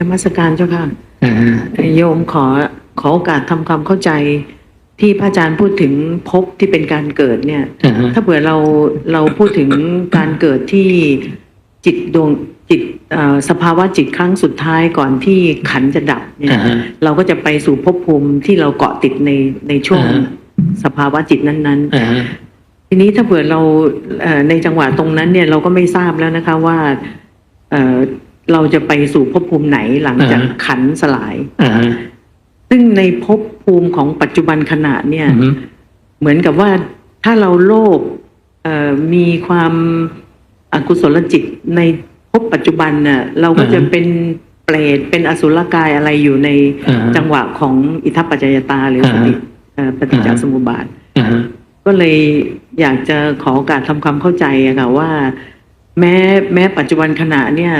นมัสการเจ้าค่ะอ่าฮะโยมขอขอโอกาสทำความเข้าใจที่พระอาจารย์พูดถึงภพที่เป็นการเกิดเนี่ยอ่าฮะถ้าเผื่อเราเราพูดถึงการเกิดที่จิตดวงจิตเอ่อสภาวะจิตครั้งสุดท้ายก่อนที่ขันธ์จะดับเนี่ยอ่าฮะเราก็จะไปสู่ภพภูมิที่เราเกาะติดในในช่วงอ่าฮะสภาวะจิตนั้นๆอ่าฮะทีนี้ถ้าเผื่อเราเอ่อในจังหวะตรงนั้นเนี่ยเราก็ไม่ทราบแล้วนะคะว่า เอ่อเราจะไปสู่ภพภูมิไหนหลังจากอ่าฮะขันธ์สลายอ่าฮะซึ่งในภพภูมิของปัจจุบันขณะเนี่ยอือฮึเหมือนกับว่าถ้าเราโลภเอ่อมีความอกุศลจิตในภพปัจจุบันน่ะ เราก็จะเป็นเปรตเป็นอสุรกายอะไรอยู่ในอ่าฮะจังหวะของอิทัปปัจจยตาหรือสติเอ่อปฏิจจสมุปบาทอ่าฮะก็เลยอยากจะขอโอกาสทำความเข้าใจอะค่ะว่า แม้แม้ปัจจุบันขณะเนี่ย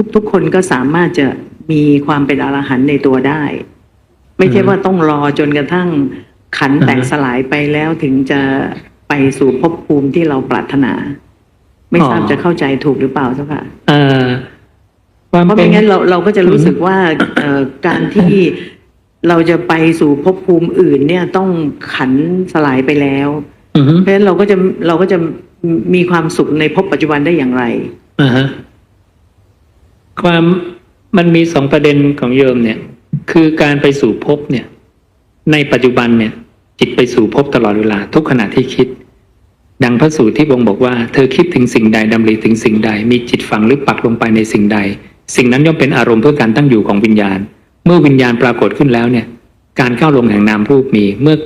ทุกทุกคนก็สามารถจะมีความเป็นอรหันต์ในตัวได้ ไม่ใช่ว่าต้องรอจนกระทั่งขันธ์แตกสลายไปแล้วถึงจะไปสู่ภพภูมิที่เราปรารถนา ไม่ทราบจะเข้าใจถูกหรือเปล่าเจ้าค่ะเอ่อความเพราะเป็ไม่นงั้นเราเราก็จะรู้สึกว่าเอ่อการที่เราจะไปสู่ภพภูมิอื่น เนี่ยต้องขันธ์สลายไปแล้วอือฮึเพราะฉะนั้นเราก็จะเราก็จะมีความสุขในภพปัจจุบันได้อย่างไรอ่าฮะ ความมันมีสองประเด็นของโยมเนี่ย คือการไปสู่ภพเนี่ย ในปัจจุบันเนี่ย จิตไปสู่ภพตลอดเวลา ทุกขณะที่คิด ดังพระสูตรที่บงบอกว่า เธอคิดถึงสิ่งใดดำริถึงสิ่งใด มีจิตฝังหรือปักลงไปในสิ่งใด สิ่งนั้นย่อมเป็นอารมณ์เพื่อการตั้งอยู่ของวิญญาณ เมื่อวิญญาณปรากฏขึ้นแล้วเนี่ย การก้าวลงแห่งนามรูปมี เมื่อ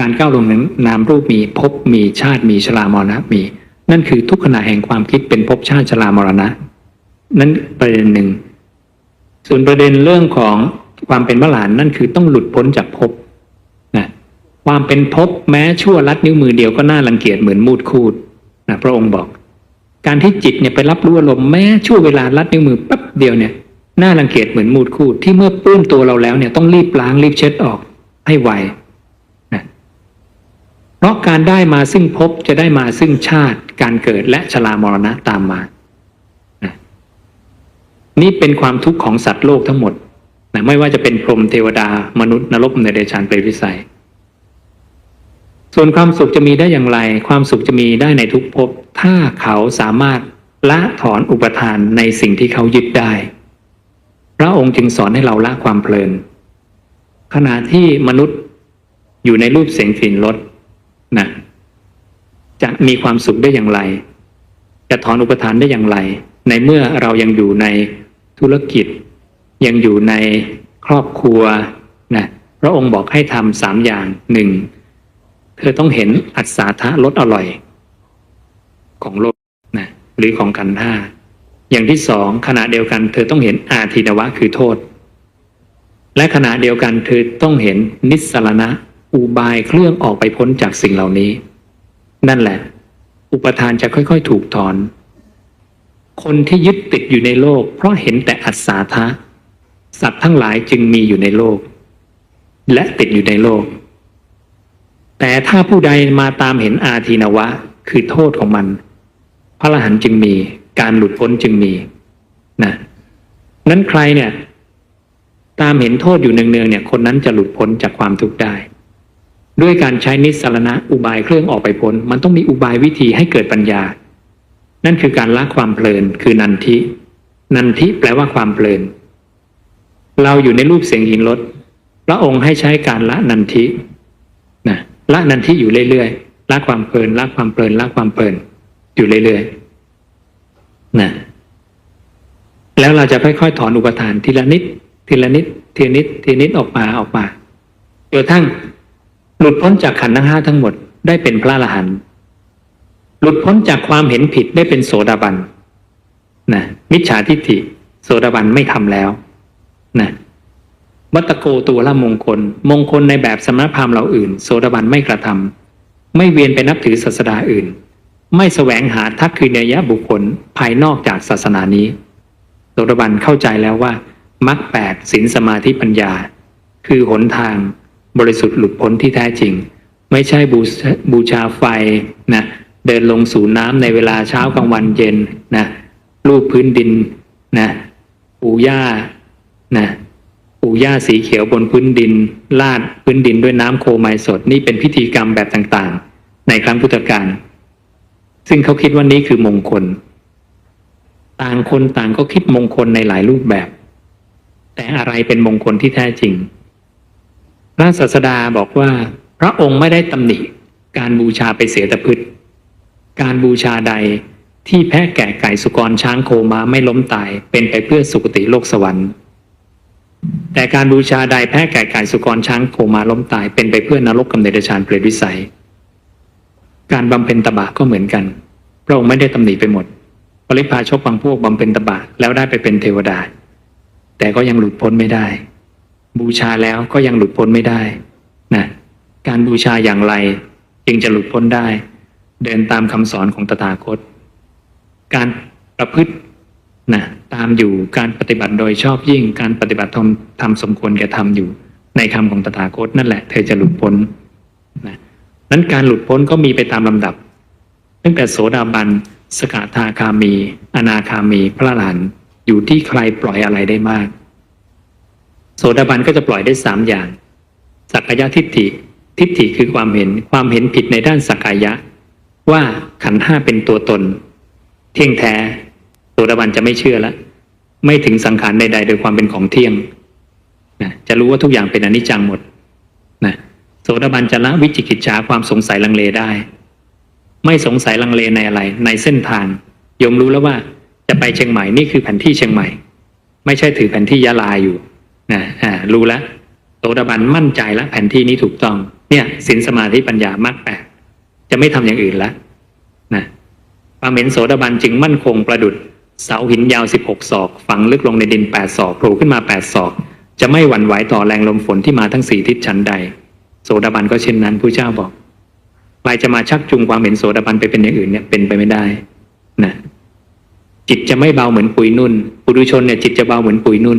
การก้าวลงแห่งนามรูปมีภพมีชาติมีชรามรณะมี นั่นคือทุกขณะแห่งความคิดเป็นภพชาติชรามรณะ นั่นประเด็นหนึ่ง ส่วนประเด็นเรื่องของความเป็นมรหลานนั่นคือต้องหลุดพ้นจากภพนะความเป็นภพแม้ชั่วลัดนิ้วมือเดียวก็น่ารังเกียจเหมือนมูดคูดนะพระองค์บอก การที่จิตเนี่ยไปรับรู้อารมณ์แม้ชั่วเวลาลัดนิ้วมือแป๊บเดียวเนี่ยน่ารังเกียจเหมือนมูดคูดที่เมื่อปลื้มตัวเราแล้วเนี่ยต้องรีบล้างรีบเช็ดออกให้ไวนะเพราะการได้มาซึ่งภพจะได้มาซึ่งชาติ การเกิดและชรามรณะตามมา นี่เป็นความทุกข์ของสัตว์โลกทั้งหมดนะไม่ว่าจะเป็นพรหมเทวดามนุษย์นรกเนรเดชานเปรตวิสัย ส่วนความสุขจะมีได้อย่างไร ความสุขจะมีได้ในทุกภพถ้าเขาสามารถละถอนอุปทานในสิ่งที่เขายึดได้ พระองค์จึงสอนให้เราละความเพลิน ขณะที่มนุษย์อยู่ในรูปเสียงกลิ่นรสนะจะมีความสุขได้อย่างไร จะถอนอุปทานได้อย่างไร ในเมื่อเรายังอยู่ใน ธุรกิจ ยังอยู่ในครอบครัวนะพระองค์บอกให้ทำสามอย่างหนึ่งเธอต้องเห็นอัศาทะรสอร่อย ของโลกนะหรือของกันธ์ห้าอย่างที่สองขณะเดียวกัน เธอต้องเห็นอาทินวะคือโทษ และขณะเดียวกันเธอต้องเห็นนิสสรณะ อุบายเครื่องออกไปพ้นจากสิ่งเหล่านี้ นั่นแหละ อุปทานจะค่อยๆ ถูกถอน คนที่ยึดติดอยู่ในโลก เพราะเห็นแต่อัศาทะสัตว์ทั้งหลายจึงมีอยู่ในโลก และติดอยู่ในโลก แต่ถ้าผู้ใดมาตามเห็นอาทีนวะ คือโทษของมัน พระอรหันต์จึงมี การหลุดพ้นจึงมีนะนั้นใครเนี่ย ตามเห็นโทษอยู่เนืองๆเนี่ย คนนั้นจะหลุดพ้นจากความทุกข์ได้ ด้วยการใช้นิสสรณะอุบายเครื่องออกไปพ้น มันต้องมีอุบายวิธีให้เกิดปัญญา นั่นคือการละความเพลินคือนันทิ นันทิแปลว่าความเพลิน เราอยู่ในรูปเสียงหินรถพระองค์ให้ใช้การละนันทินะละนันทิอยู่เรื่อยๆละความเพลินละความเพลินละความเพลิน อยู่เรื่อยๆนะแล้วเราจะค่อยๆถอนอุปทานทีละนิด ทีละนิด ทีละนิด ทีละนิดออกมาออกมาจนกระทั่งหลุดพ้นจากขันธ์ทั้งห้าทั้งหมดได้เป็นพระอรหันต์ ลุดพ้นจากความเห็นผิดได้เป็นโสดาบันนะมิจฉาทิฏฐิ โสดาบันไม่ทำแล้วนะวัตโกตัวละมงคล มงคลในแบบสมณพราหมณ์เราอื่น โสดาบันไม่กระทำไม่เวียนไปนับถือศาสดาอื่น ไม่แสวงหาทักคือเนยะบุคคลภายนอกจากศาสนานี้ โสดาบันเข้าใจแล้วว่ามรรคแปดศีลสมาธิปัญญา คือหนทางบริสุทธิ์หลุดพ้นที่แท้จริง ไม่ใช่บูบูชาไฟนะ เดินลงสู่น้ำในเวลาเช้ากลางวันเย็นนะรูปพื้นดินนะปูปู่ย่านะปู่ย่าสีเขียวบนพื้นดิน ลาดพื้นดินด้วยน้ำโคไมสดนี่เป็นพิธีกรรมแบบต่างๆ ในครั้งพุทธกาลซึ่งเขาคิดว่านี้คือมงคล ต่างคนต่างก็คิดมงคลในหลายรูปแบบ แต่อะไรเป็นมงคลที่แท้จริง พระศาสดาบอกว่า พระองค์ไม่ได้ตำหนิการบูชาไปเสียแต่พืช การบูชาใดที่แพะแกะไก่สุกรช้างโคม้าไม่ล้มตายเป็นไปเพื่อสุคติโลกสวรรค์ แต่การบูชาใดแพะแกะไก่สุกรช้างโคม้าล้มตายเป็นไปเพื่อนรกกำเนิดฌานเปรตวิสัย การบำเพ็ญตบะก็เหมือนกัน พระองค์ไม่ได้ตำหนิไปหมดปริพาชกบางพวกบำเพ็ญตบะแล้วได้ไปเป็นเทวดา แต่ก็ยังหลุดพ้นไม่ได้ บูชาแล้วก็ยังหลุดพ้นไม่ได้นะการบูชาอย่างไรจึงจะหลุดพ้นได้ เดินตามคำสอนของตถาคต การประพฤตินะตามอยู่การปฏิบัติโดยชอบยิ่งการปฏิบัติทำทำสมควรแก่ทำอยู่ ในคำของตถาคตนั่นแหละ เธอจะหลุดพ้นนะนั้นการหลุดพ้นก็มีไปตามลำดับ ตั้งแต่โสดาบันสกทาคามี อนาคามี พระอรหันอยู่ที่ใครปล่อยอะไรได้มาก โสดาบันก็จะปล่อยได้สามอย่าง สักกายทิฏฐิ ทิฏฐิคือความเห็นความเห็นผิดในด้านสักกายะ ว่าขันห้าเป็นตัวตน เที่ยงแท้โสดาบันจะไม่เชื่อละไม่ถึงสังขารใดๆ โดยความเป็นของเที่ยงนะจะรู้ว่าทุกอย่างเป็นอนิจจังหมดนะโสดาบันจะละวิจิกิจฉาความสงสัยลังเลได้ ไม่สงสัยลังเลในอะไร ในเส้นทางยมรู้แล้วว่าจะไปเชียงใหม่นี่คือแผนที่เชียงใหม่ ไม่ใช่ถือแผนที่ยะลาอยู่นะอ่ารู้แล้วโสดาบันมั่นใจแล้วแผนที่นี้ถูกต้อง เนี่ยสินสมาธิปัญญามรรคแปด จะไม่ทำอย่างอื่นแล้วนะความเห็นโสดาบันจึงมั่นคงประดุดเสาหินยาว16ศอก ฝังลึกลงในดิน8ศอกโผล่ขึ้นมา8ศอก จะไม่หวั่นไหวต่อแรงลมฝนที่มาทั้งสี่ทิศชั้นใด โสดาบันก็เช่นนั้นผู้เจ้าบอกใครจะมาชักจูงความเห็นโสดาบันไปเป็นอย่างอื่นเนี่ยเป็นไปไม่ได้นะจิตจะไม่เบาเหมือนปุยนุ่น ปุถุชนเนี่ยจิตจะเบาเหมือนปุยนุ่น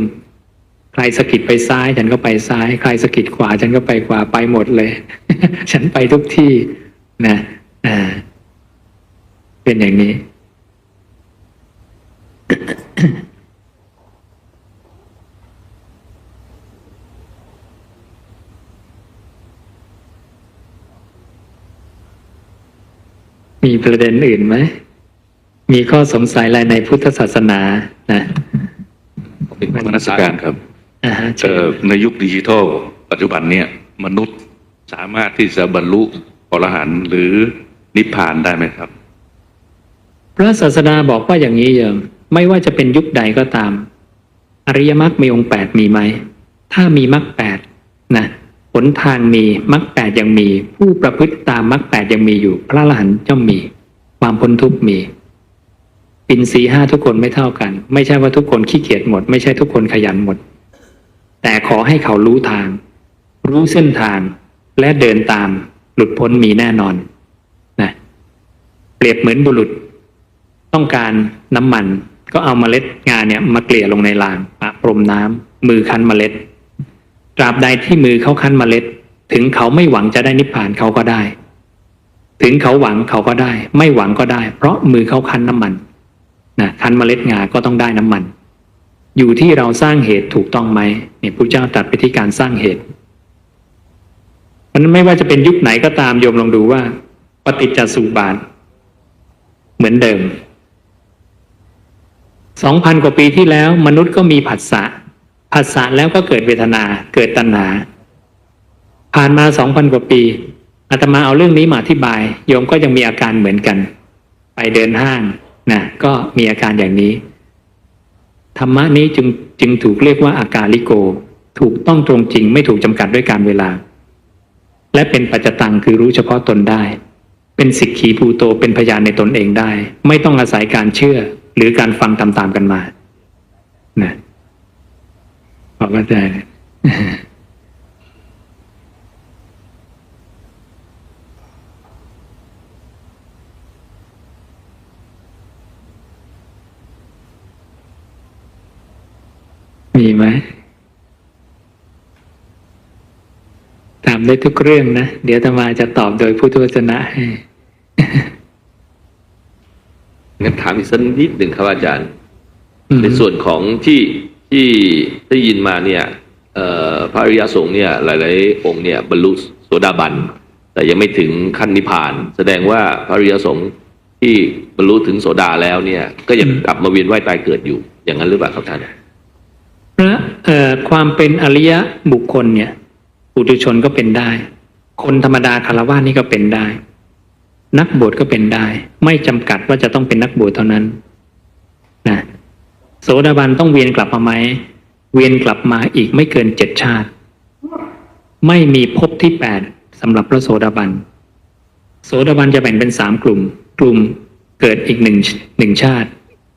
ใครสะกิดไปซ้าย ฉันก็ไปซ้าย ใครสะกิดขวา ฉันก็ไปขวาไปหมดเลย ฉันไปทุกที่ นะอ่า เป็นอย่างนี้ มีประเด็นอื่นไหม มีข้อสงสัยอะไรในพุทธศาสนานะเป็นมนัสการครับอ่าฮะเอ่อในยุคดิจิทัล ปัจจุบันเนี่ย มนุษย์สามารถที่จะบรรลุ อรหันต์หรือนิพพานได้ไหมครับ พระศาสดาบอกว่าอย่างนี้เยมไม่ว่าจะเป็นยุคใดก็ตาม อริยมรรคมีองค์แปดมีไหม ถ้ามีมรรคแปดนะหนทางมีมรรคแปดยังมี ผู้ประพฤติตามมรรคแปดยังมีอยู่ พระอรหันต์ย่อมมี ความพ้นทุกข์มีปินสีห้าทุกคนไม่เท่ากัน ไม่ใช่ว่าทุกคนขี้เกียจหมด ไม่ใช่ทุกคนขยันหมด แต่ขอให้เขารู้ทาง รู้เส้นทางและเดินตาม หลุดพ้นมีแน่นอนนะเปรียบเหมือนบุรุษ ต้องการน้ำมัน ก็เอาเมล็ดงาเนี่ยมาเกลี่ยลงในรางปะพรมน้ำมือคั้นเมล็ด ตราบใดที่มือเขาคั้นเมล็ด ถึงเขาไม่หวังจะได้นิพพานเขาก็ได้ ถึงเขาหวังเขาก็ได้ ไม่หวังก็ได้ เพราะมือเขาคั้นน้ำมันนะคั้นเมล็ดงาก็ต้องได้น้ำมัน อยู่ที่เราสร้างเหตุถูกต้องไหมเนี่ยพระเจ้าตรัสไปที่การสร้างเหตุ ราะฉะนั้นไม่ว่าจะเป็นยุคไหนก็ตามโยมลองดูว่า ปฏิจจสุบาท เหมือนเดิมสองพันกว่าปีที่แล้ว มนุษย์ก็มีผัสสะผัสสะแล้วก็เกิดเวทนาเกิดตัณหา ผ่านมาสองพันกว่าปีอาตมาเอาเรื่องนี้มาอธิบาย โยมก็ยังมีอาการเหมือนกัน ไปเดินห้างนะก็มีอาการอย่างนี้ ธรรมะนี้จึงจึงถูกเรียกว่าอากาลิโก ถูกต้องตรงจริงไม่ถูกจำกัดด้วยการเวลา และเป็นปัจจตังคือรู้เฉพาะตนได้ เป็นสิกขีภูโตเป็นพยานในตนเองได้ ไม่ต้องอาศัยการเชื่อหรือการฟังตามๆกันมานะพอเข้าใจนะมีไหม ถามได้ทุกเรื่องนะ เดี๋ยวธรรมาจะตอบโดยพุทธวจนะให้งั้นถามอีกสักนิดหนึ่งครับอาจารย์อืมในส่วนของที่ที่ได้ยินมาเนี่ยเอ่อพระอริยสงฆ์เนี่ย หลายๆ องค์เนี่ยบรรลุโสดาบัน แต่ยังไม่ถึงขั้นนิพพาน แสดงว่าพระอริยสงฆ์ที่บรรลุถึงโสดาแล้วเนี่ย ก็ยังกลับมาเวียนว่ายตายเกิดอยู่ อย่างนั้นหรือเปล่าครับท่านพระเอ่อความเป็นอริยะบุคคลเนี่ย ปุถุชนก็เป็นได้ คนธรรมดาคารวะนี่ก็เป็นได้ นักบวชก็เป็นได้ ไม่จำกัดว่าจะต้องเป็นนักบวชเท่านั้นนะโสดาบันต้องเวียนกลับมาไหมเวียนกลับมาอีกไม่เกินเจ็ดชาติ ไม่มีภพที่แปดสำหรับพระโสดาบัน โสดาบันจะแบ่งเป็นสามกลุ่ม กลุ่มเกิดอีกหนึ่งหนึ่งชาติ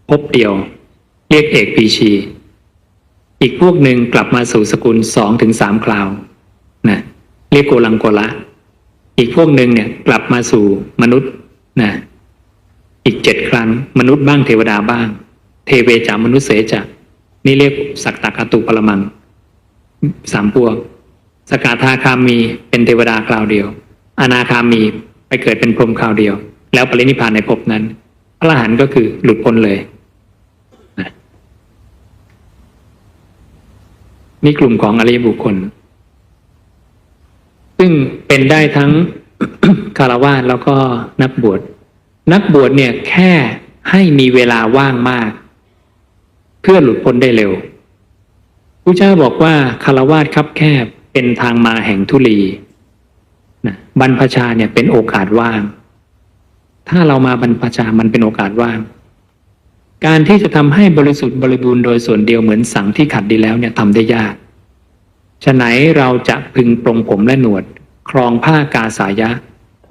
ภพเดียว เรียกเอกปีชี อีกพวกหนึ่งกลับมาสู่สกุลสองถึงสามคราว เรียกโกลังโกละ อีกพวกหนึ่งเนี่ยกลับมาสู่มนุษย์นะอีกเจ็ดครั้ง มนุษย์บ้างเทวดาบ้าง เทเวจามนุษย์เสจานี่เรียกสักตะกตุปรมังสามพวก สกาธาคามีเป็นเทวดาคราวเดียว อนาคามีไปเกิดเป็นพรหมคราวเดียว แล้วปรินิพพานในภพนั้น พระอรหันต์ก็คือหลุดพ้นเลยนี่กลุ่มของอริยบุคคล ซึ่งเป็นได้ทั้งคารวะแล้วก็นักบวชนักบวชเนี่ยแค่ให้มีเวลาว่างมาก เพื่อหลุดพ้นได้เร็วพระเจ้าบอกว่าคารวะคับแคบเป็นทางมาแห่งทุลีนะบรรพชาเนี่ยเป็นโอกาสว่าง ถ้าเรามาบรรพชามันเป็นโอกาสว่าง การที่จะทำให้บริสุทธิ์บริบูรณ์โดยส่วนเดียวเหมือนสังที่ขัดดีแล้วเนี่ยทำได้ยาก ฉะไหนเราจะพึงปรงผมและหนวด ครองผ้ากาสายะ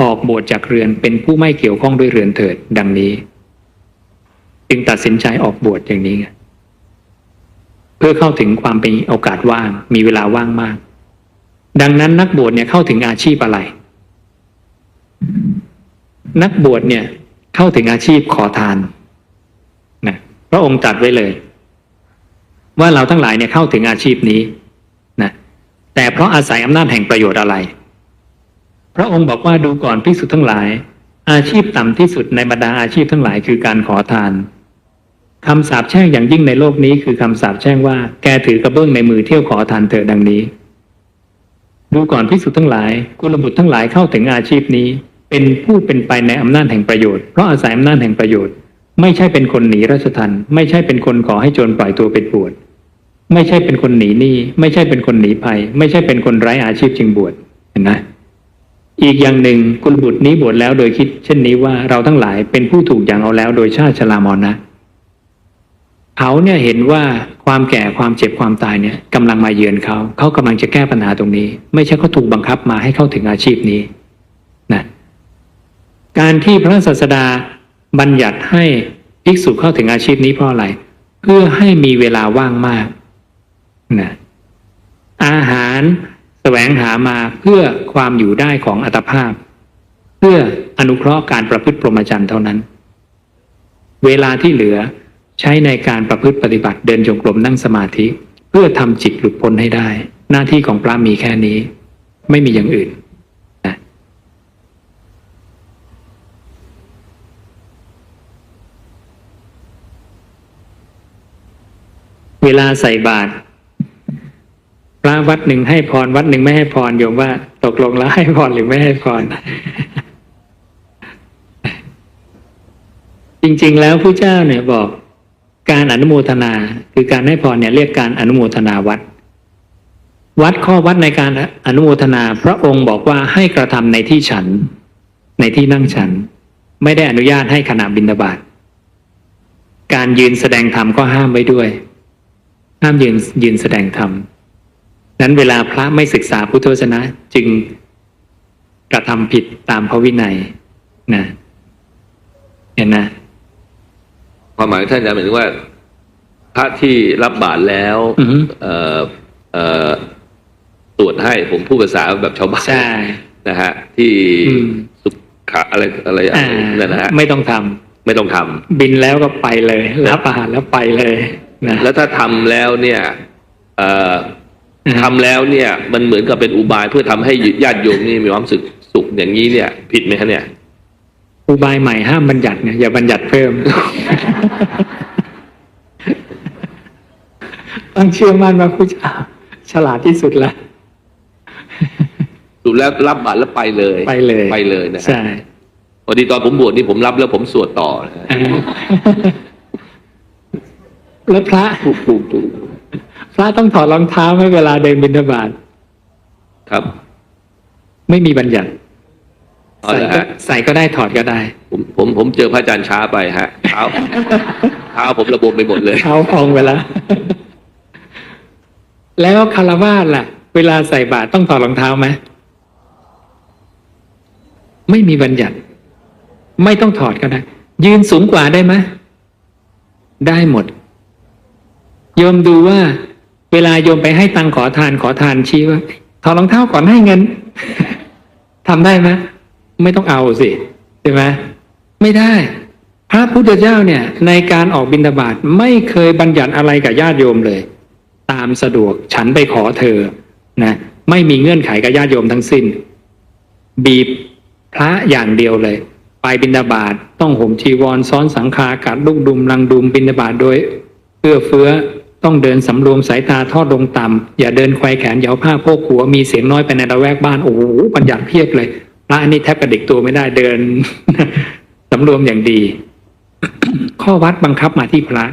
ออกบวชจากเรือนเป็นผู้ไม่เกี่ยวข้องด้วยเรือนเถิด ดังนี้ จึงตัดสินใจออกบวชอย่างนี้ เพื่อเข้าถึงความเป็นโอกาสว่าง มีเวลาว่างมาก ดังนั้นนักบวชเนี่ยเข้าถึงอาชีพอะไร นักบวชเนี่ยเข้าถึงอาชีพขอทานนะพระองค์ตรัสไว้เลย ว่าเราทั้งหลายเนี่ยเข้าถึงอาชีพนี้ แต่เพราะอาศัยอำนาจแห่งประโยชน์อะไร พระองค์บอกว่าดูก่อนภิกษุทั้งหลาย อาชีพต่ำที่สุดในบรรดาอาชีพทั้งหลายคือการขอทานคำสาปแช่งอย่างยิ่งในโลกนี้คือคำสาปแช่งว่า แกถือกระเบื้องในมือเที่ยวขอทานเถิดดังนี้ ดูก่อนภิกษุทั้งหลายกุลบุตรทั้งหลายเข้าถึงอาชีพนี้ เป็นผู้เป็นไปในอำนาจแห่งประโยชน์เพราะอาศัยอำนาจแห่งประโยชน์ ไม่ใช่เป็นคนหนีราชทันไม่ใช่เป็นคนขอให้โจรปล่อยตัวเป็นบวช ไม่ใช่เป็นคนหนีหนี้ไม่ใช่เป็นคนหนีภัย ไม่ใช่เป็นคนไร้อาชีพจึงบวชเห็นไหมอีกอย่างหนึ่งกุลบุตรนี้บวชแล้วโดยคิด เช่นนี้ว่าเราทั้งหลายเป็นผู้ถูกอย่างเอาแล้วโดยชาติชรามรณะเขาเนี่ยเห็นว่าความแก่ความเจ็บความตายเนี่ยกำลังมาเยือนเขาเขากำลังจะแก้ปัญหาตรงนี้ ไม่ใช่เขาถูกบังคับมาให้เข้าถึงอาชีพนี้นะการที่พระศาสดาบัญญัติให้ภิกษุเข้าถึงอาชีพนี้เพราะอะไร เพื่อให้มีเวลาว่างมาก นะอาหารแสวงหามาเพื่อความอยู่ได้ของอัตภาพ เพื่ออนุเคราะห์การประพฤติพรหมจรรย์เท่านั้น เวลาที่เหลือใช้ในการประพฤติปฏิบัติเดินจงกรมนั่งสมาธิ เพื่อทำจิตหลุดพ้นให้ได้ หน้าที่ของพระมีแค่นี้ ไม่มีอย่างอื่นนะเวลาใส่บาตร พระวัดหนึ่งให้พรวัดหนึ่งไม่ให้พรโยมว่า ตกลงแล้วให้พรหรือไม่ให้พร จริง ๆ แล้วผู้เจ้าเนี่ยบอกการอนุโมทนา คือการให้พรเนี่ยเรียกการอนุโมทนาวัด วัดข้อวัดในการอนุโมทนา พระองค์บอกว่าให้กระทำในที่ฉัน ในที่นั่งฉัน ไม่ได้อนุญาตให้ขณะบิณฑบาตการยืนแสดงธรรมก็ห้ามไว้ด้วย ห้ามยืนยืนแสดงธรรม นั้นเวลาพระไม่ศึกษาพุทธวจนะจึงกระทำผิดตามพระวินัยนะเห็นนะความหมายท่านอาจารย์หมายถึงว่า พระที่รับบาตรแล้วอือฮึเอ่อเอ่อตรวจให้ผมพูดภาษาแบบชาวบ้านใช่นะฮะ ที่อืมสุขะอะไรอะไรอะไรอ่านั่นนะฮะไม่ต้องทำไม่ต้องทำบินแล้วก็ไปเลยรับอาหารแล้วไปเลยนะแล้วถ้าทำแล้วเนี่ย เอ่ออืม ทำแล้วเนี่ยมันเหมือนกับเป็นอุบายเพื่อทำให้ญาติโยมนี่มีความสุขสุขอย่างนี้เนี่ย ผิดไหมฮะเนี่ย อุบายใหม่ห้ามบัญญัติไงอย่าบัญญัติเพิ่มเอต้องเชื่อมั่นว่าผู้เจ้าฉลาดที่สุดแล้วดูแล้วรับบัตรแล้วไปเลย ไปเลยไปเลยนะฮะใช่พอดีตอนผมบวชนี่ผมรับแล้วผมสวดต่อนะฮะอ่าแล้วพระถูกถูกถูก พระต้องถอดรองเท้าไหมเวลาเดินบิณฑบาตครับ ไม่มีบัญญัติเอาใส่ละก็ฮะใส่ก็ได้ถอดก็ได้ ผมผมผมเจอพระอาจารย์ช้าไปฮะเท้าเท้าผมระบมไปหมดเลยเท้าพองไปแล้วแล้วคารวาสล่ะ เวลาใส่บาตรต้องถอดรองเท้าไหมไม่มีบัญญัติ ไม่ต้องถอดก็ได้ ยืนสูงกว่าได้ไหมได้หมด โยมดูว่า เวลาโยมไปให้ตังขอทานขอทานชี้ว่าถอดรองเท้าก่อนให้เงินทำได้ไหมไม่ต้องเอาสิใช่ไหมไม่ได้ พระพุทธเจ้าเนี่ย ในการออกบิณฑบาตไม่เคยบัญญัติอะไรกับญาติโยมเลย ตามสะดวกฉันไปขอเธอนะไม่มีเงื่อนไขกับญาติโยมทั้งสิ้น บีบพระอย่างเดียวเลย ไปบิณฑบาตต้องห่มจีวรซ้อนสังฆากัดลูกดุมลังดุมบิณฑบาตโดยเอื้อเฟื้อ ต้องเดินสำรวมสายตาทอดลงต่ำอย่าเดินควายแขนเหยาผ้าโพกหัวมีเสียงน้อยไปในระแวกบ้านโอ้โหบัญญัติเพียบเลยพระอันนี้แทบกระดิกตัวไม่ได้เดินสำรวมอย่างดี ข้อวัดบังคับมาที่พระ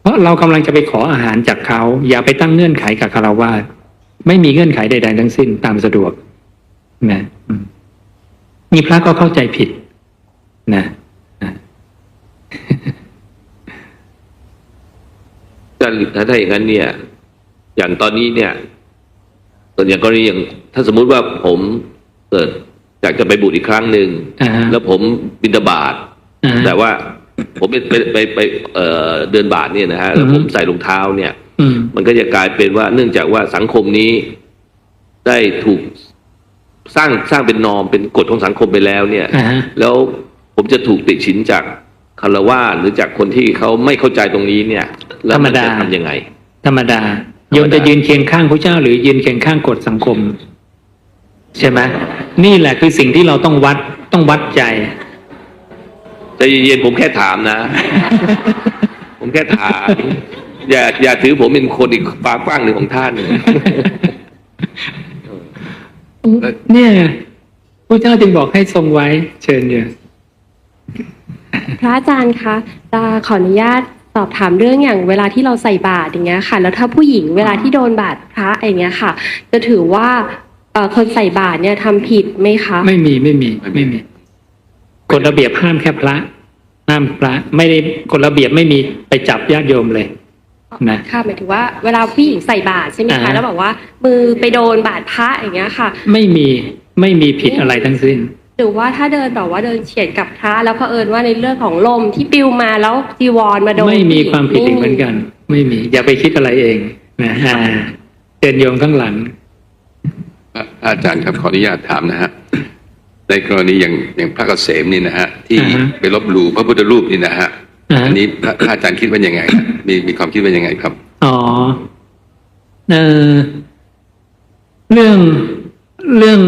เพราะเรากำลังจะไปขออาหารจากเขา อย่าไปตั้งเงื่อนไขกับคารวาสไม่มีเงื่อนไขใด ๆ ทั้งสิ้นตามสะดวกนะมีพระก็เข้าใจผิดนะนะ ถ้าถ้าถ้าอย่างนั้นเนี่ย อย่างตอนนี้เนี่ยส่วนอย่างกรณีอย่างถ้าสมมุติว่าผมเกิดอยากจะไปบวชอีกครั้งหนึ่งอ่าฮะ แล้วผมบินบาตอ่าฮะแต่ว่าผมไปไปไปไปเอ่อเดินบาทเนี่ยนะฮะแล้วอือฮึ ผมใส่รองเท้าเนี่ย อืม มันก็จะกลายเป็นว่าเนื่องจากว่าสังคมนี้ได้ถูกสร้างสร้างเป็นนอมเป็นกฎของสังคมไปแล้วเนี่ย อ่าฮะ แล้วผมจะถูกติฉินจาก คารวาสหรือจากคนที่เขาไม่เข้าใจตรงนี้เนี่ย แล้วมันจะทำยังไง ธรรมดาโยมจะยืนเคียงข้างพระเจ้า หรือยืนเคียงข้างกฎสังคม ใช่ไหมนี่แหละคือสิ่งที่เราต้องวัดต้องวัดใจใจเย็นๆผมแค่ถามนะ ผมแค่ถาม อย่าอย่าถือผมเป็นคนอีกฝากว้างหนึ่งของท่านเนี่ยพระเจ้าจึงบอกให้ทรงไว้ เชิญเยอะ พระอาจารย์คะจะขออนุญาตสอบถามเรื่องอย่างเวลาที่เราใส่บาตรอย่างเงี้ยค่ะ แล้วถ้าผู้หญิงเวลาที่โดนบาตรพระอย่างเงี้ยค่ะ จะถือว่าเอ่อคนใส่บาตรเนี่ยทำผิดไหมคะไม่มีไม่มีไม่มีกฎระเบียบห้ามแค่พระ ห้ามพระ ไม่ได้กฎระเบียบไม่มีไปจับญาติโยมเลย นะ ค่ะหมายถึงว่าเวลาผู้หญิงใส่บาตรใช่ไหมอ่าคะแล้วบอกว่ามือไปโดนบาตรพระอย่างเงี้ยค่ะ ไม่มีไม่มีผิดอะไรทั้งสิ้น หรือว่าถ้าเดินแบบว่าเดินเฉียดกับพระแล้วเผอิญว่าในเรื่องของลมที่ปลิวมาแล้วจีวรมาโดนไม่มีผู้หญิงความผิดอีกเหมือนกัน ไม่มี อย่าไปคิดอะไรเองนะอ่าเชิญโยมข้างหลังพระอาจารย์ครับขออนุญาตถามนะฮะในกรณีอย่างอย่างพระเกษมนี่นะฮะที่อ่าฮะไปลบหลู่พระพุทธรูปนี่นะฮะอ่าฮะอันนี้พระพระอาจารย์คิดว่ายังไงฮะมีมีความคิดว่ายังไงครับอ๋อเออเรื่องเรื่อง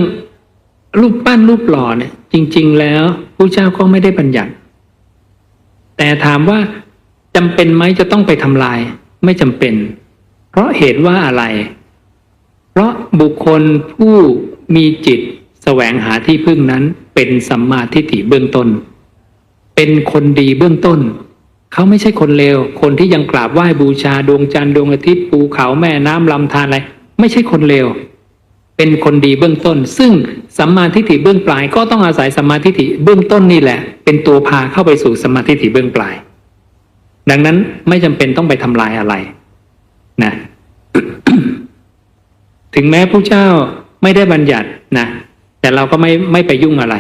รูปปั้นรูปหล่อเนี่ย จริง ๆ แล้วผู้เจ้าก็ไม่ได้บัญญัติ แต่ถามว่าจำเป็นไหมจะต้องไปทำลาย ไม่จำเป็น เพราะเหตุว่าอะไร เพราะบุคคลผู้มีจิตแสวงหาที่พึ่งนั้น เป็นสัมมาทิฏฐิเบื้องต้น เป็นคนดีเบื้องต้น เขาไม่ใช่คนเลว คนที่ยังกราบไหว้บูชาดวงจันทร์ดวงอาทิตย์ภูเขาแม่น้ำลำธารอะไร ไม่ใช่คนเลว เป็นคนดีเบื้องต้น ซึ่ง สัมมาทิฏฐิเบื้องปลายก็ต้องอาศัยสัมมาทิฏฐิเบื้องต้นนี่แหละ เป็นตัวพาเข้าไปสู่สัมมาทิฏฐิเบื้องปลาย ดังนั้นไม่จำเป็นต้องไปทำลายอะไรนะถึงแม้ผู้เจ้าไม่ได้บัญญัตินะแต่เราก็ไม่ไม่ไปยุ่งอะไร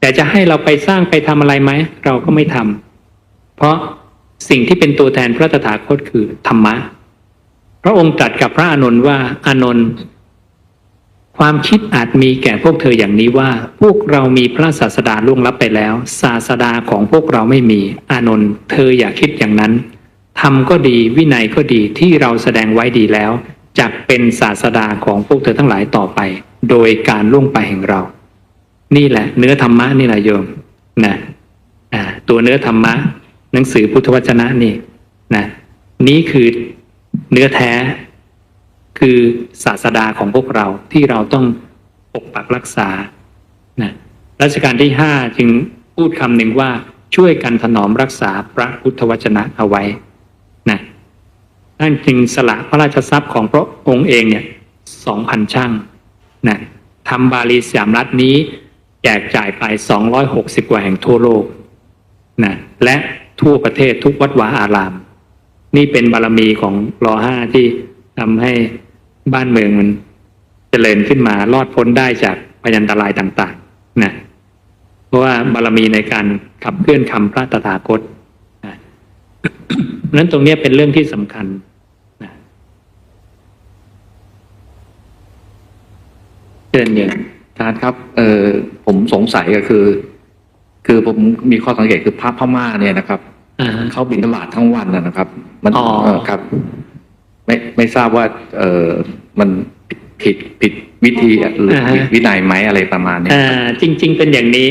แต่จะให้เราไปสร้างไปทำอะไรไหมเราก็ไม่ทำเพราะสิ่งที่เป็นตัวแทนพระตถาคตคือธรรมะ พระองค์ตรัสกับพระอานนท์ว่าอานนท์ ความคิดอาจมีแก่พวกเธออย่างนี้ว่า พวกเรามีพระศาสดาล่วงลับไปแล้ว ศาสดาของพวกเราไม่มี อานนท์เธออย่าคิดอย่างนั้นธรรมก็ดีวินัยก็ดีที่เราแสดงไว้ดีแล้วจะเป็นศาสดาของพวกเธอทั้งหลายต่อไป โดยการล่วงไปแห่งเรา นี่แหละ เนื้อธรรมะนี่แหละโยมนะอ่าตัวเนื้อธรรมะ หนังสือพุทธวจนะนี่นะ นี่คือเนื้อแท้ คือศาสดาของพวกเราที่เราต้องปกปักรักษานะรัชกาลที่ห้าจึงพูดคำหนึ่งว่าช่วยกันถนอมรักษาพระพุทธวจนะเอาไว้นะท่านจึงสละพระราชทรัพย์ของพระองค์เองเนี่ยสองพันช่างนะทำบาลีสยามรัฐนี้แจกจ่ายไป 260 กว่าแห่งทั่วโลกนะและทั่วประเทศทุกวัดวาอาราม นี่เป็นบารมีของรอห้าที่ทำให้ บ้านเมืองมันเจริญขึ้นมารอดพ้นได้จากพยันตรายต่างๆนะเพราะว่าบารมีในการขับเคลื่อนคำพระตถาคตนะเพราะฉะนั้นตรงเนี้ยเป็นเรื่องที่สำคัญนะเชิญเยินอาจารย์ครับ เออผมสงสัยก็คือ คือผมมีข้อสังเกตคือพระพม่าเนี่ยนะครับอ่าเขาบิณฑบาตทั้งวันนะนะครับ มันอ๋อเออครับ ไม่ไม่ทราบว่า เออมันผิดผิดวิธีหรือผิดวินัยไหมอะไรประมาณเนี้ยอ่า จริง ๆ เป็นอย่างนี้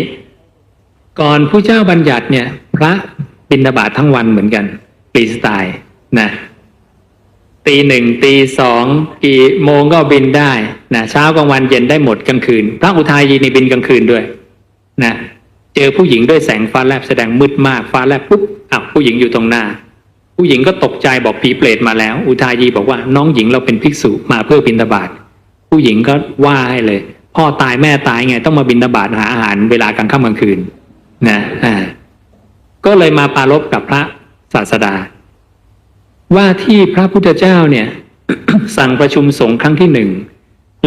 ก่อนผู้เจ้าบัญญัติเนี่ย พระบิณฑบาตทั้งวันเหมือนกันฟรีสไตล์นะตีหนึ่งตีสองกี่โมงก็บินได้นะเช้ากลางวันเย็นได้หมดกลางคืน พระอุทัยยีนี่บินกลางคืนด้วยนะเจอผู้หญิงด้วยแสงฟ้าแลบแสดงมืดมากฟ้าแลบปุ๊บอ้าวผู้หญิงอยู่ตรงหน้า ผู้หญิงก็ตกใจบอกผีเปรตมาแล้ว อุทายีบอกว่าน้องหญิงเราเป็นภิกษุมาเพื่อบิณฑบาตผู้หญิงก็ว่าให้เลย พ่อตายแม่ตายไงต้องมาบินฑบาตหาอาหารเวลากลางค่ำกลางคืนนะอ่าก็เลยมาปรารบกับพระศาสดา ว่าที่พระพุทธเจ้าเนี่ย สั่งประชุมสงฆ์ครั้งที่หนึ่ง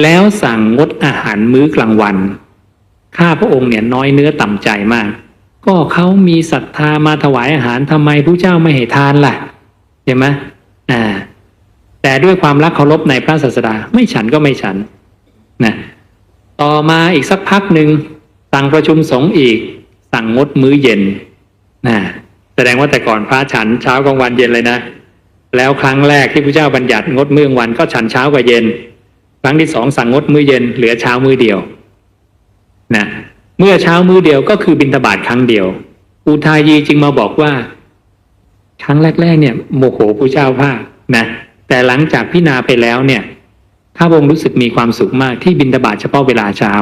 แล้วสั่งงดอาหารมื้อกลางวันข้าพระองค์เนี่ยน้อยเนื้อต่ำใจมาก ก็เขามีศรัทธามาถวายอาหารทำไมพระเจ้าไม่ให้ทานล่ะเห็นไหมอ่า แต่ด้วยความรักเคารพในพระศาสดาไม่ฉันก็ไม่ฉันนะต่อมาอีกสักพักหนึ่งสั่งประชุมสงฆ์อีก สั่งงดมื้อเย็นนะแสดงว่าแต่ก่อนพระฉันเช้ากลางวันเย็นเลยนะ แล้วครั้งแรกที่พระเจ้าบัญญัติงดมื้อกลางวันก็ฉันเช้ากับเย็น ครั้งที่สองสั่งงดมื้อเย็นเหลือเช้ามื้อเดียวนะ เมื่อเช้ามื้อเดียวก็คือบิณฑบาตครั้งเดียว อุทายีจึงมาบอกว่า ครั้งแรก ๆ เนี่ยโมโหพระเจ้าภาคนะแต่หลังจากพิจารณาไปแล้วเนี่ยข้าพระองค์รู้สึกมีความสุขมากที่บินตบาตเฉพาะเวลาเช้า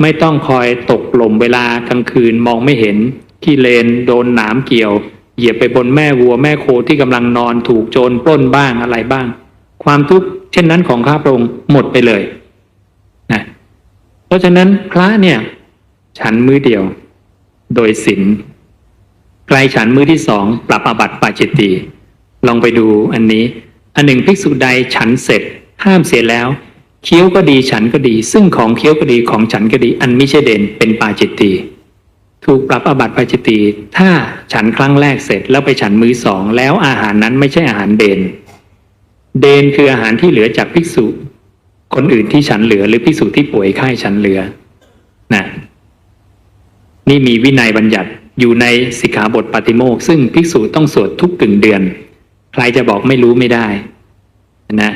ไม่ต้องคอยตกหล่มเวลากลางคืนมองไม่เห็นขี้เลนโดนหนามเกี่ยว เหยียบไปบนแม่วัวแม่โคที่กำลังนอนถูกโจรปล้นบ้างอะไรบ้าง ความทุกข์เช่นนั้นของข้าพระองค์หมดไปเลยนะเพราะฉะนั้นพระเนี่ย ฉันมือเดียว โดยศีลไกล้ฉันมือที่สองปรับอาบัติปาจิตตีลองไปดูอันนี้ อันหนึ่งภิกษุใดฉันเสร็จห้ามเสียแล้วเคี้ยวก็ดีฉันก็ดี ซึ่งของเคี้ยวก็ดีของฉันก็ดี อันไม่ใช่เด่นเป็นปาจิตตีถูกปรับอาบัติปาจิตตีถ้าฉันครั้งแรกเสร็จแล้วไปฉันมือสองแล้วอาหารนั้นไม่ใช่อาหารเด่นเดนคืออาหารที่เหลือจากภิกษุ คนอื่นที่ฉันเหลือหรือภิกษุที่ป่วยไข้ฉันเหลือนะ นี่มีวินัยบัญญัติอยู่ในสิกขาบทปาติโมกซึ่งภิกษุต้องสวดทุกกึ่งเดือน ใครจะบอกไม่รู้ไม่ได้นะ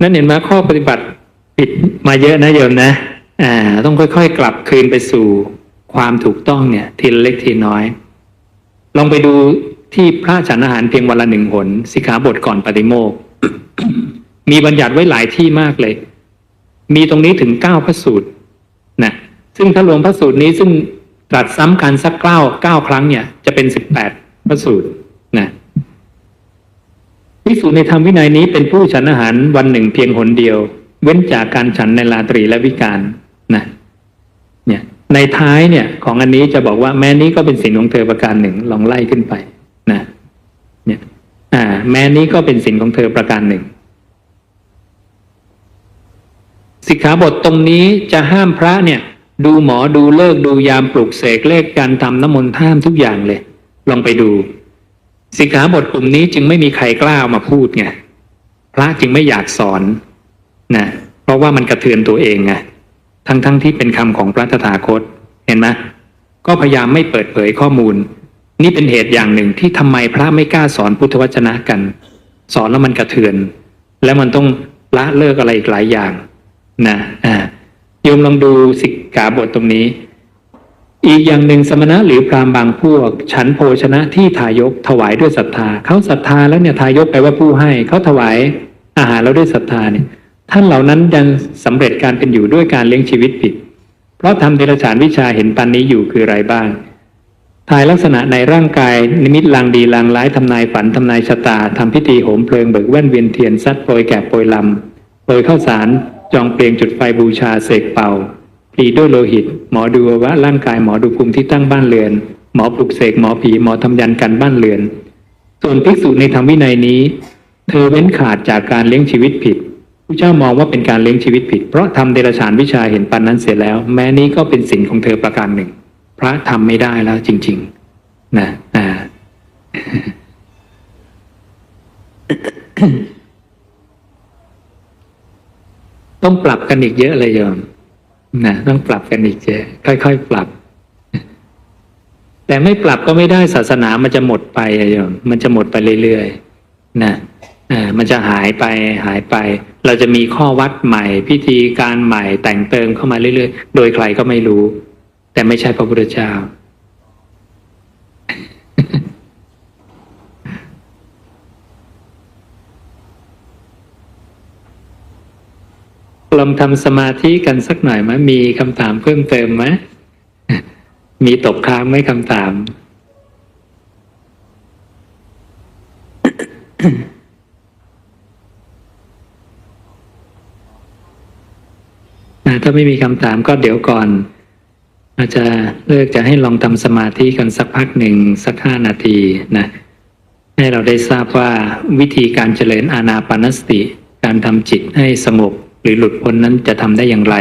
นั่นเห็นไหมข้อปฏิบัติผิดมาเยอะนะโยมนะอ่าต้องค่อยๆ กลับคืนไปสู่ความถูกต้องเนี่ย ทีละเล็กทีน้อย ลองไปดูที่พระฉันอาหารเพียงวันละหนึ่งหนสิกขาบทก่อนปฏิโมกมีบัญญัติไว้หลายที่มากเลย มีตรงนี้ถึงเก้าพระสูตร ซึ่งถ้ารวมพระสูตรนี้ซึ่งตรัสซ้ำกันสักเก้าเก้าครั้งเนี่ย จะเป็นสิบแปดพระสูตรนะภิกษุในธรรมวินัยนี้เป็นผู้ฉันอาหารวันหนึ่งเพียงหนเดียว เว้นจากการฉันในราตรีและวิการนะเนี่ยในท้ายเนี่ย ของอันนี้จะบอกว่าแม้นี้ก็เป็นสิ่งของเธอประการหนึ่งลองไล่ขึ้นไปนะเนี่ยอ่า แม้นี้ก็เป็นสิ่งของเธอประการหนึ่งสิกขาบทตรงนี้จะห้ามพระเนี่ย ดูหมอดูเลิกดูยามปลุกเสกเลขการทำน้ำมนต์ท่ามทุกอย่างเลย ลองไปดู สิกขาบทกลุ่มนี้จึงไม่มีใครกล้าเอามาพูดไงพระจึงไม่อยากสอนนะเพราะว่ามันกระเทือนตัวเองไงทั้งๆทที่เป็นคำของพระตถาคตเห็นไหมก็พยายามไม่เปิดเผยข้อมูล นี่เป็นเหตุอย่างหนึ่งที่ทำไมพระไม่กล้าสอนพุทธวจนะกัน สอนแล้วมันกระเทือน แล้วมันต้องละเลิกอะไรอีกหลายอย่างนะอ่าโยมลองดูสิก ขาบทตรงนี้ อีกอย่างหนึ่งสมณะหรือพราหมณ์บางพวก ฉันโภชนะที่ทายกถวายด้วยศรัทธาเขาศรัทธาแล้วเนี่ยทายกแปลว่าผู้ให้เขาถวายอาหารแล้วด้วยศรัทธาเนี่ยท่านเหล่านั้นยังสำเร็จการเป็นอยู่ด้วยการเลี้ยงชีวิตผิด เพราะทำเดรัจฉานวิชาเห็นปันนี้อยู่คืออะไรบ้างทายลักษณะในร่างกาย นิมิตลางดีลางร้ายทำนายฝันทำนายชะตาทำพิธีโหมเพลิงเบิกแว่นเวียนเทียนซัดโปรยแกะโปรยลำโปรยข้าวสารจองเปลียงจุดไฟบูชาเสกเป่าีด้วยโลหิต หมอดูว่าร่างกายหมอดูภูมิที่ตั้งบ้านเรือน หมอปลุกเสกหมอผีหมอทำยันกันบ้านเรือน ส่วนภิกษุในธรรมวินัยนี้ เธอเว้นขาดจากการเลี้ยงชีวิตผิดผู้เจ้ามองว่าเป็นการเลี้ยงชีวิตผิด เพราะทำเดรัจฉานวิชาเห็นปันนั้นเสร็จแล้ว แม้นี้ก็เป็นสินของเธอประการหนึ่ง พระทำไม่ได้แล้วจริง ๆ นะอ่าต้องปรับกันอีกเยอะเลยโยม นะต้องปรับกันอีกเจค่อยๆปรับ แต่ไม่ปรับก็ไม่ได้ศาสนามันจะหมดไปอะโยมมันจะหมดไปเรื่อยๆนะอ่ามันจะหายไปหายไป เราจะมีข้อวัดใหม่ พิธีการใหม่แต่งเติมเข้ามาเรื่อยๆ โดยใครก็ไม่รู้ แต่ไม่ใช่พระพุทธเจ้า ลองทำสมาธิกันสักหน่อยไหมมีคำถามเพิ่มเติมไหมมีตกค้างไหมคำถามนะถ้าไม่มีคำถามก็เดี๋ยวก่อน อาจจะเลิกจะให้ลองทำสมาธิกันสักพักหนึ่งสักห้านาทีนะ ให้เราได้ทราบว่าวิธีการเจริญอานาปานสติ การทำจิตให้สงบ หรือหลุดพ้นนั้นจะทำได้อย่างไร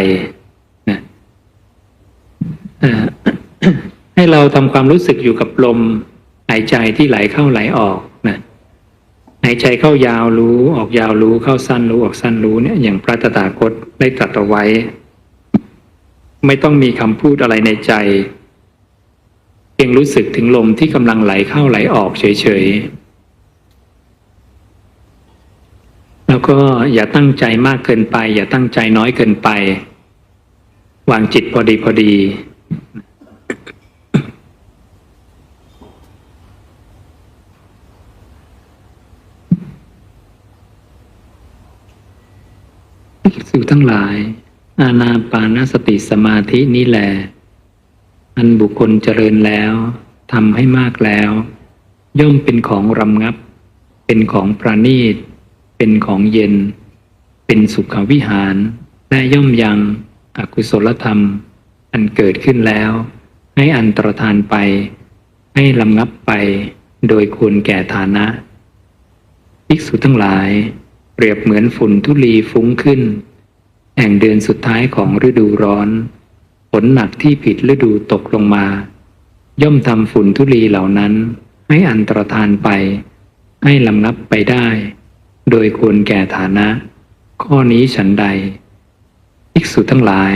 นะให้เราทำความรู้สึกอยู่กับลมหายใจที่ไหลเข้าไหลออกนะหายใจเข้ายาวรู้ออกยาวรู้เข้าสั้นรู้ออกสั้นรู้เนี่ยอย่างพระตถาคตได้ตรัสเอาไว้ ไม่ต้องมีคำพูดอะไรในใจเพียงรู้สึกถึงลมที่กำลังไหลเข้าไหลออกเฉยๆ แล้วก็อย่าตั้งใจมากเกินไป อย่าตั้งใจน้อยเกินไป วางจิตพอดีพอดีสิ่ทั้งหลาย อาณาปานสติสมาธินี้แหละอันบุคคลเจริญแล้วทำให้มากแล้ว ย่อมเป็นของรำงับ เป็นของประณีต เป็นของเย็น เป็นสุขวิหาร และย่อมยังอกุศลธรรม อันเกิดขึ้นแล้ว ให้อันตรธานไป ให้ลำงับไป โดยควรแก่ฐานะภิกษุทั้งหลาย เปรียบเหมือนฝุ่นทุลีฟุ้งขึ้น แห่งเดือนสุดท้ายของฤดูร้อนฝนหนักที่ผิดฤดูตกลงมา ย่อมทำฝุ่นทุลีเหล่านั้น ให้อันตรธานไป ให้ลำงับไปได้ โดยควรแก่ฐานะ ข้อนี้ฉันใดภิกษุทั้งหลาย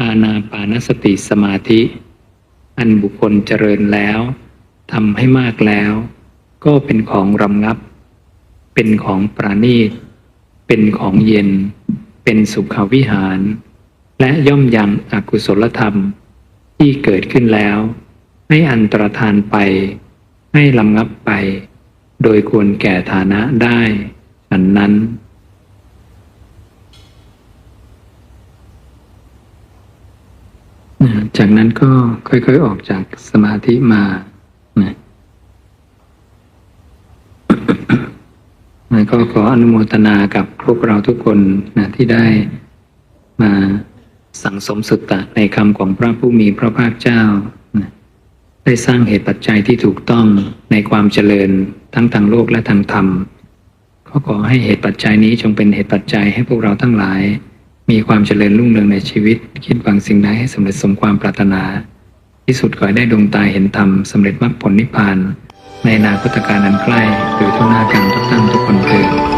อาณาปานสติสมาธิ อันบุคคลเจริญแล้วทำให้มากแล้ว ก็เป็นของรำงับ เป็นของประณีต เป็นของเย็น เป็นสุขวิหาร และย่อมยังอกุศลธรรมที่เกิดขึ้นแล้ว ให้อันตรธานไป ให้ลำงับไป โดยควรแก่ฐานะได้ ฉันนั้น จากนั้นก็ค่อยๆออกจากสมาธิมานะก็ขออนุโมทนากับพวกเราทุกคนนะที่ได้มาสังสมสุตตะในคำของพระผู้มีพระภาคเจ้านะได้สร้างเหตุปัจจัยที่ถูกต้องในความเจริญทั้งทางโลกและทางธรรม ก็ขอให้เหตุปัจจัยนี้จงเป็นเหตุปัจจัยให้พวกเราทั้งหลาย มีความเจริญรุ่งเรืองในชีวิต คิดหวังสิ่งใดให้สำเร็จสมความปรารถนา ที่สุดขอให้ได้ดวงตาเห็นธรรมสำเร็จมรรคผลนิพพาน ในนาคตการอันใกล้โดยทั่วหน้ากันทุกท่านทุกคนเถิด